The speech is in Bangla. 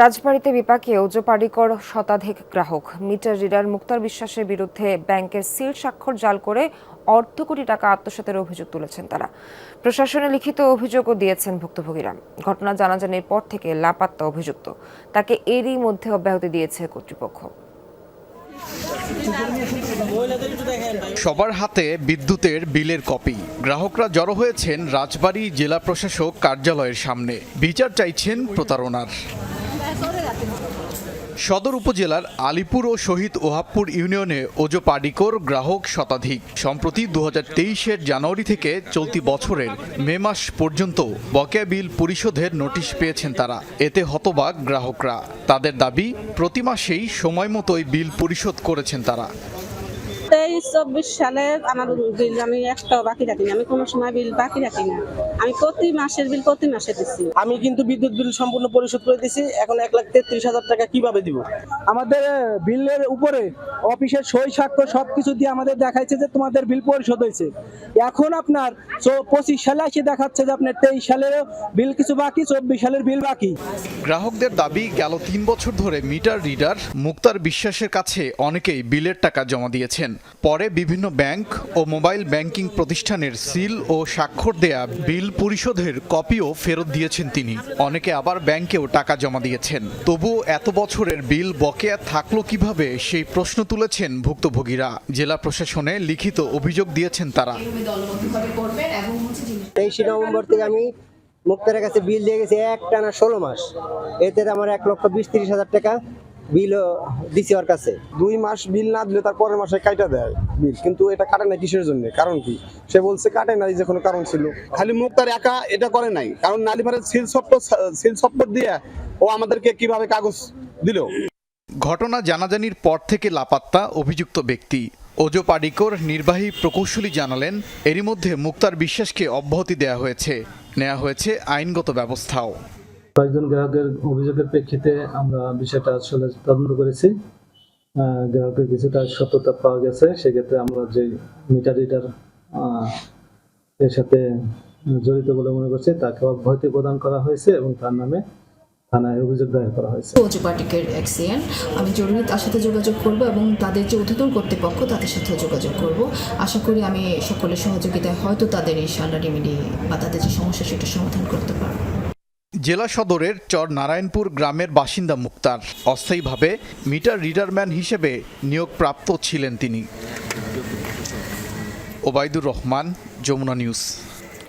রাজবাড়িতে বিপাকে ওজোপাড়িকর শতাধিক গ্রাহক। মিটার রিডার মুক্তার বিশ্বাসের বিরুদ্ধে ব্যাংকের সিল স্বাক্ষর জাল করে অর্ধ কোটি টাকা আত্মসাতের অভিযোগ তুলেছেন তারা। প্রশাসনে লিখিত অভিযোগও দিয়েছেন ভুক্তভোগীরা। ঘটনা জানাজানির পর থেকে লাপাত্তা অভিযুক্ত। তাকে এরই মধ্যে অব্যাহতি দিয়েছে কর্তৃপক্ষ। সবার হাতে বিদ্যুতের বিলের কপি। গ্রাহকরা জড়ো হয়েছেন রাজবাড়ী জেলা প্রশাসক কার্যালয়ের সামনে। বিচার চাইছেন প্রতারণার। সদর উপজেলার আলিপুর ও শহীদ ওহাবপুর ইউনিয়নে ওজো পাডিকোর গ্রাহক শতাধিক। সম্প্রতি দু হাজার জানুয়ারি থেকে চলতি বছরের মে মাস পর্যন্ত বকেয়া বিল পরিশোধের নোটিশ পেয়েছেন তারা। এতে হতবাক গ্রাহকরা। তাদের দাবি, প্রতি মাসেই সময় মতোই বিল পরিশোধ করেছেন তারা। চব্বিশ সালে আমার বিল আমি একটাও বাকি রাখিনি। আমি কোনো সময় বিল বাকি রাখি না আমি প্রতি মাসের বিল প্রতি মাসে দিচ্ছি আমি কিন্তু বিদ্যুৎ বিল সম্পূর্ণ পরিশোধ করে দিয়েছি এখন এক লাখ তেত্রিশ হাজার টাকা কীভাবে দিব? আমাদের বিলের উপরে অফিসের সই স্বাক্ষর সবকিছু দিয়ে আমাদের দেখাইছে যে তোমাদের বিল পরিশোধ হয়েছে। এখন আপনার পঁচিশ সালে এসে দেখাচ্ছে যে আপনার তেইশ সালের বিল কিছু বাকি চব্বিশ সালের বিল বাকি। গ্রাহকদের দাবি গেল তিন বছর ধরে মিটার রিডার মুক্তার বিশ্বাসের কাছে অনেকেই বিলের টাকা জমা দিয়েছেন। পরে বিভিন্ন ব্যাংক ও মোবাইল ব্যাংকিং প্রতিষ্ঠানের সিল ও স্বাক্ষর দেয়া বিল পরিশোধের কপিও ফেরত দিয়েছেন তিনি। অনেকে আবার ব্যাংকেও টাকা জমা দিয়েছেন। তবুও এত বছরের বিল বকেয়া থাকল কীভাবে সেই প্রশ্ন তুলেছেন ভুক্তভোগীরা। জেলা প্রশাসনে লিখিত অভিযোগ দিয়েছেন তারা। তেইশে নভেম্বর থেকে আমি মুক্তারের কাছে বিল দিয়ে গেছি এক টানা ষোলো মাস। এতে আমার এক লক্ষ বিশ তিরিশ হাজার টাকা বিলও দিছি ওর কাছে। দুই মাস বিল না দিলে তার পরের মাসে কাটা দেয় বিল। কিন্তু এটা কাটে না কিসের জন্য? কারণ কি? সে বলছে কাটে না যে কোনো কারণ ছিল। খালি মুক্তার একা এটা করে নাই। কারণ নালিভারের সিল সফট সিল সফট দিয়ে ও আমাদেরকে কীভাবে কাগজ দিল? ঘটনা জানাজানির পর থেকে লাপাত্তা অভিযুক্ত ব্যক্তি। ওজো পাডিকর নির্বাহী প্রকৌশলী জানালেন, এরই মধ্যে মুক্তার বিশ্বাসকে অব্যাহতি দেওয়া হয়েছে। নেওয়া হয়েছে আইনগত ব্যবস্থাও। কয়েকজন গ্রাহকের অভিযোগের প্রেক্ষিতে আমরা বিষয়টা আসলে তদন্ত করেছি। গ্রাহকের কিছুটা সত্যতা পাওয়া গেছে। সেক্ষেত্রে আমরা যে মিটার রিডার এর সাথে জড়িত বলে মনে করছি, তাকে অব্যাহতি প্রদান করা হয়েছে এবং তার নামে থানায় অভিযোগ করা হয়েছে। আমি জরুরি তার সাথে যোগাযোগ করব এবং তাদের যে ঊর্ধ্বতন কর্তৃপক্ষ, তাদের সাথে যোগাযোগ করব। আশা করি আমি সকলের সহযোগিতায় হয়তো তাদের এই সান্ডা রেমেডি বা তাদের যে সমস্যা, সেটা সমাধান করতে পারব। জেলা সদরের চর নারায়ণপুর গ্রামের বাসিন্দা মুক্তার। অস্থায়ীভাবে মিটার রিডারম্যান হিসেবে নিয়োগপ্রাপ্ত ছিলেন তিনি। ওবায়দুর রহমান, যমুনা নিউজ।